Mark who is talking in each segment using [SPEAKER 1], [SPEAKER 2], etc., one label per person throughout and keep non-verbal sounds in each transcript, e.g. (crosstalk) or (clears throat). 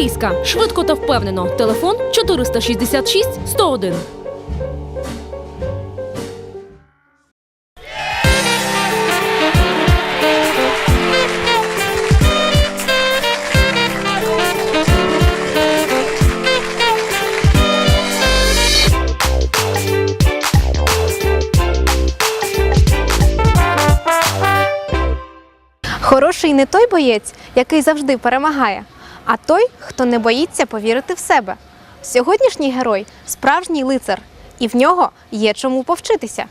[SPEAKER 1] Англійська швидко та впевнено. Телефон 466 101.
[SPEAKER 2] Хороший не той боєць, який завжди перемагає, а той, хто не боїться повірити в себе. Сьогоднішній герой справжній лицар, і в нього є чому повчитися.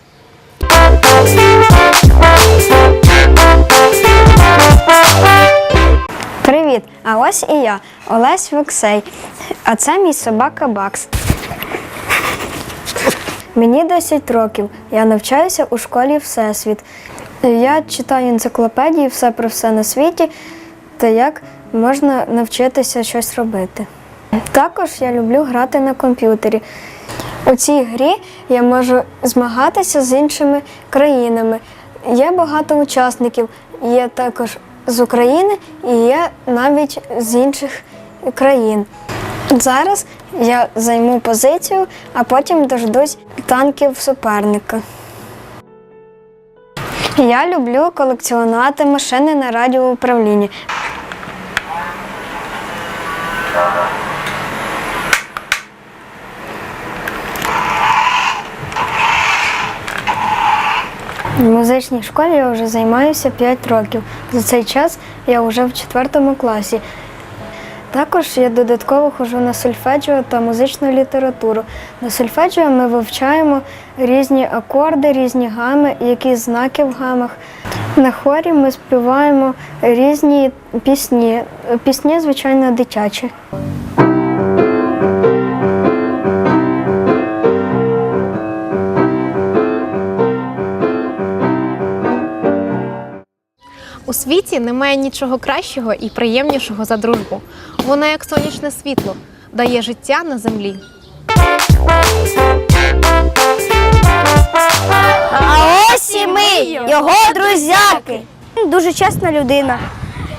[SPEAKER 3] Привіт! А ось і я, Олесь Вексей. А це мій собака Бакс. Мені 10 років. Я навчаюся у школі Всесвіт. Я читаю енциклопедії все про все на світі та як можна навчитися щось робити. Також я люблю грати на комп'ютері. У цій грі я можу змагатися з іншими країнами. Є багато учасників, є також з України і є навіть з інших країн. Зараз я займу позицію, а потім дождусь танків суперника. Я люблю колекціонувати машини на радіоуправлінні. В музичній школі я вже займаюся 5 років. За цей час я вже в 4 класі. Також я додатково ходжу на сольфеджіо та музичну літературу. На сольфеджіо ми вивчаємо різні акорди, різні гами, які знаки в гамах. На хорі ми співаємо різні пісні. Пісні, звичайно, дитячі.
[SPEAKER 2] У світі немає нічого кращого і приємнішого за дружбу. Вона, як сонячне світло, дає життя на землі
[SPEAKER 3] А ось і ми, його друзяки. Він дуже чесна людина.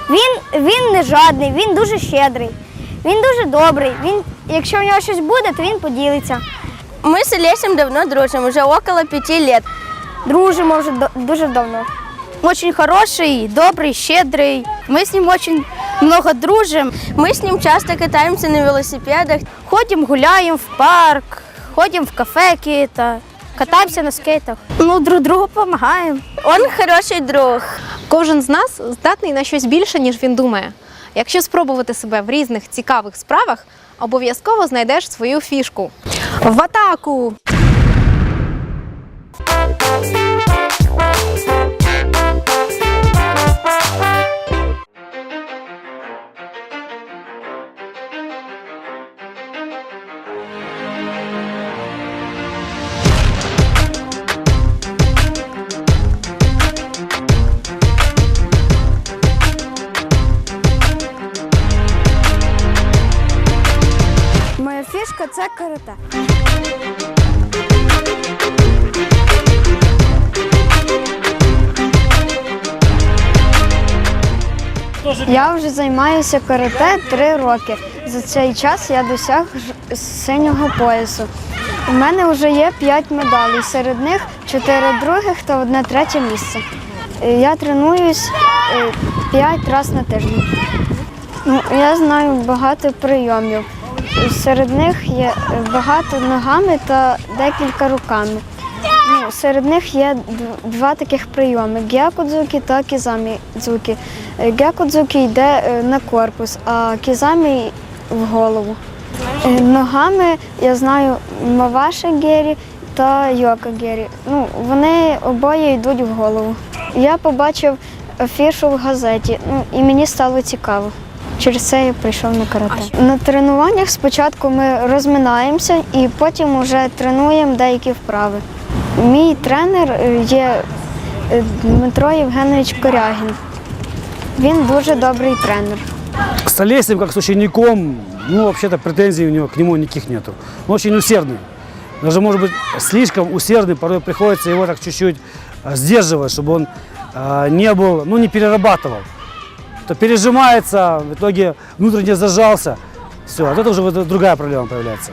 [SPEAKER 3] Він, він не жадний, він дуже щедрий, він дуже добрий. Він, якщо в нього щось буде, то він поділиться.
[SPEAKER 4] Мы с Олесем давно дружим, уже около пяти лет.
[SPEAKER 3] Дружимо вже до- дуже давно.
[SPEAKER 4] Очень хороший, добрый, щедрый. Мы с ним очень много дружим. Мы с ним часто катаемся на велосипедах. Ходим, гуляем в парк, ходим в кафе какие-то, катаемся на скейтах. Ну, друг другу допомагаємо. Він хороший друг.
[SPEAKER 2] Кожен з нас здатний на щось більше, ніж він думає. Якщо спробувати себе в різних цікавих справах, обов'язково знайдеш свою фішку. В атаку!
[SPEAKER 3] Це карате. Я вже займаюся карате три роки. За цей час я досяг синього поясу. У мене вже є п'ять медалей, серед них чотири других та одне третє місце. Е, Я тренуюсь е, п'ять разів на тиждень. Ну, я знаю багато прийомів. Серед них є багато ногами та декілька руками. Ну, серед них є два таких прийоми: гякудзуки та кізамі-дзуки. Е, Гякудзуки йде е, на корпус, а кізамі в голову. Е, Ногами я знаю Маваши Гері та Йока Гері. Ну, вони обоє йдуть в голову. Я побачив афішу в газеті, ну, і мені стало цікаво. Через це я прийшов на карате. На тренуваннях спочатку ми розминаємося і потім вже тренуємо деякі вправи. Мій тренер е, є е, Дмитро Євгенович Корягін. Він дуже добрий тренер.
[SPEAKER 5] С Олесем, как с учеником, ну, вообще-то претензий у него к нему никаких нету. Он очень усердный. Даже, может быть, слишком усердный, порой приходится его так чуть-чуть а, сдерживать, чтобы он а, не был, ну, не перерабатывал. То пережимается, в итоге внутренне зажался. Все, а это уже другая проблема появляется.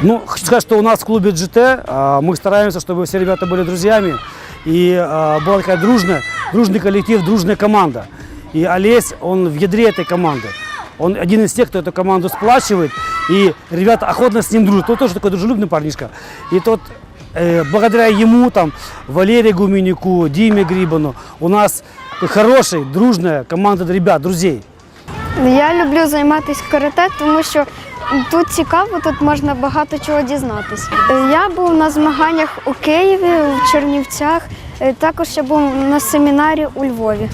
[SPEAKER 5] Ну, хочу сказать, что у нас в клубе GT а, мы стараемся, чтобы все ребята были друзьями. И а, была такая дружная, дружный коллектив, дружная команда. И Олесь, он в ядре этой команды. Он один из тех, кто эту команду сплачивает. И ребята охотно с ним дружат. Он тоже такой дружелюбный парнишка. И тот, э, благодаря ему, там, Валерию Гуменюку, Диме Грибану, у нас хорошая, дружная команда ребят, друзей.
[SPEAKER 3] Я люблю займатися карате, тому що тут цікаво, тут можна багато чого дізнатися. Я був на змаганнях у Києві, в Чернівцях, е, також я був на семінарі у Львові.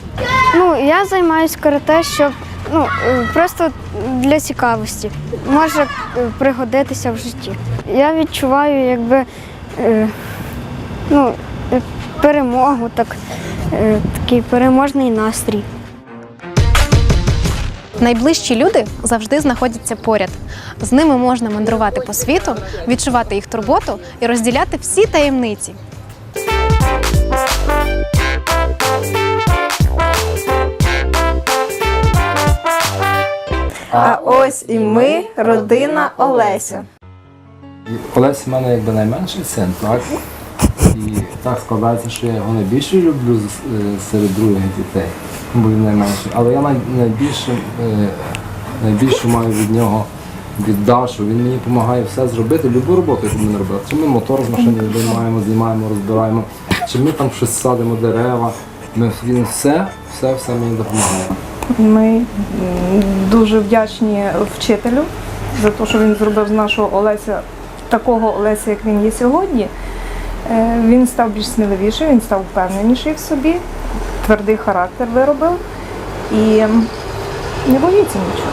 [SPEAKER 3] Ну, я займаюся карате, щоб ну, е, просто для цікавості. Може е, пригодитися в житті. Я відчуваю, якби ну, перемогу, так, е, такий переможний настрій.
[SPEAKER 2] Найближчі люди завжди знаходяться поряд. З ними можна мандрувати по світу, відчувати їх турботу і розділяти всі таємниці.
[SPEAKER 6] А ось і ми, родина Олеся.
[SPEAKER 7] Олесь в мене якби найменший син, так? І так складається, що я його найбільше люблю е, серед других дітей, бо він найменший. Але я найбільше, е, найбільше маю від нього віддачу. Він мені допомагає все зробити, любу роботу, яку ми робили. Чи ми мотор з машини виймаємо, знімаємо, розбираємо, чи ми там щось садимо дерева. Ми, він все, все, все мені допомагає.
[SPEAKER 6] Ми дуже вдячні вчителю за те, що він зробив з нашого Олеся такого Олеся, як він є сьогодні. Е, Він став більш сміливіший, він став впевненіший в собі, твердий характер виробив і не боїться нічого.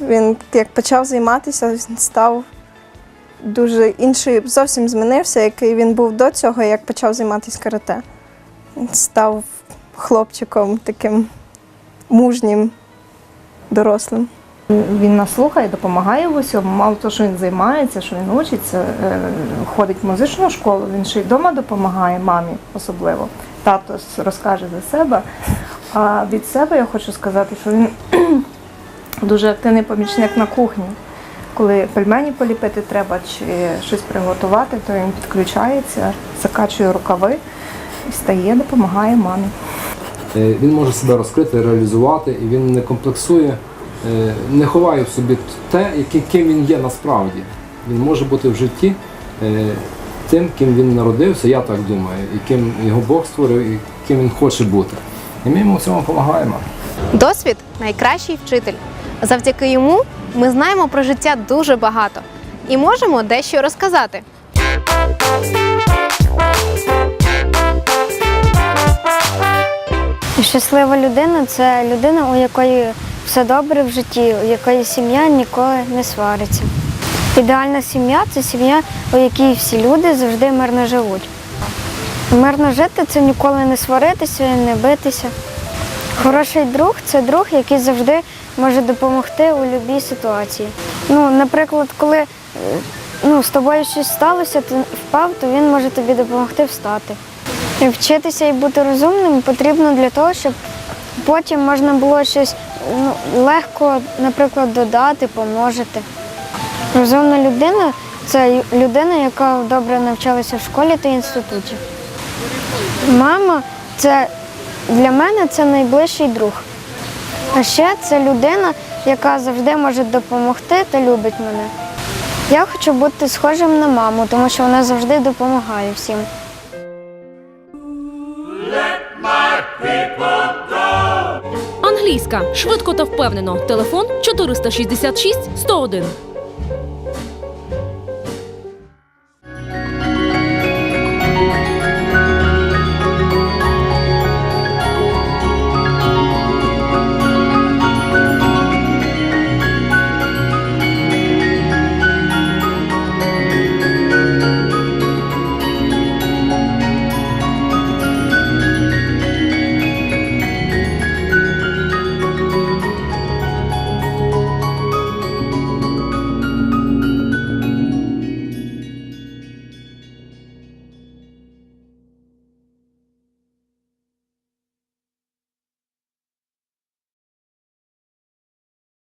[SPEAKER 8] Він як почав займатися, він став дуже інший, зовсім змінився, який він був до цього, як почав займатися карате. Він став хлопчиком таким мужнім, дорослим.
[SPEAKER 6] Він нас слухає, допомагає в усьому. Мало того, що він займається, що він учиться, е, ходить в музичну школу, він ще й вдома допомагає мамі особливо. Тато розкаже за себе. А від себе я хочу сказати, що він (clears throat) дуже активний помічник на кухні. Коли пельмені поліпити треба чи щось приготувати, то він підключається, закачує рукави і стає, допомагає мамі.
[SPEAKER 7] Е, Він може себе розкрити, реалізувати, і він не комплексує, не ховає в собі те, ким він є насправді. Він може бути в житті е, тим, ким він народився, я так думаю, і ким його Бог створив, і ким він хоче бути. І ми йому в цьому допомагаємо.
[SPEAKER 2] Досвід найкращий вчитель. Завдяки йому ми знаємо про життя дуже багато і можемо дещо розказати.
[SPEAKER 3] Щаслива людина це людина, у якої все добре в житті, у якої сім'я ніколи не свариться. Ідеальна сім'я це сім'я, у якій всі люди завжди мирно живуть. Мирно жити це ніколи не сваритися і не битися. Хороший друг це друг, який завжди може допомогти у будь-якій ситуації. Ну, наприклад, коли е, ну, з тобою щось сталося, ти впав, то він може тобі допомогти встати. І вчитися і бути розумним потрібно для того, щоб потім можна було щось легко, наприклад, додати, помножити. Розумна людина це людина, яка добре навчалася в школі та інституті. Мама це для мене це найближчий друг. А ще це людина, яка завжди може допомогти та любить мене. Я хочу бути схожим на маму, тому що вона завжди допомагає всім.
[SPEAKER 1] Швидко та впевнено. Телефон 466 101.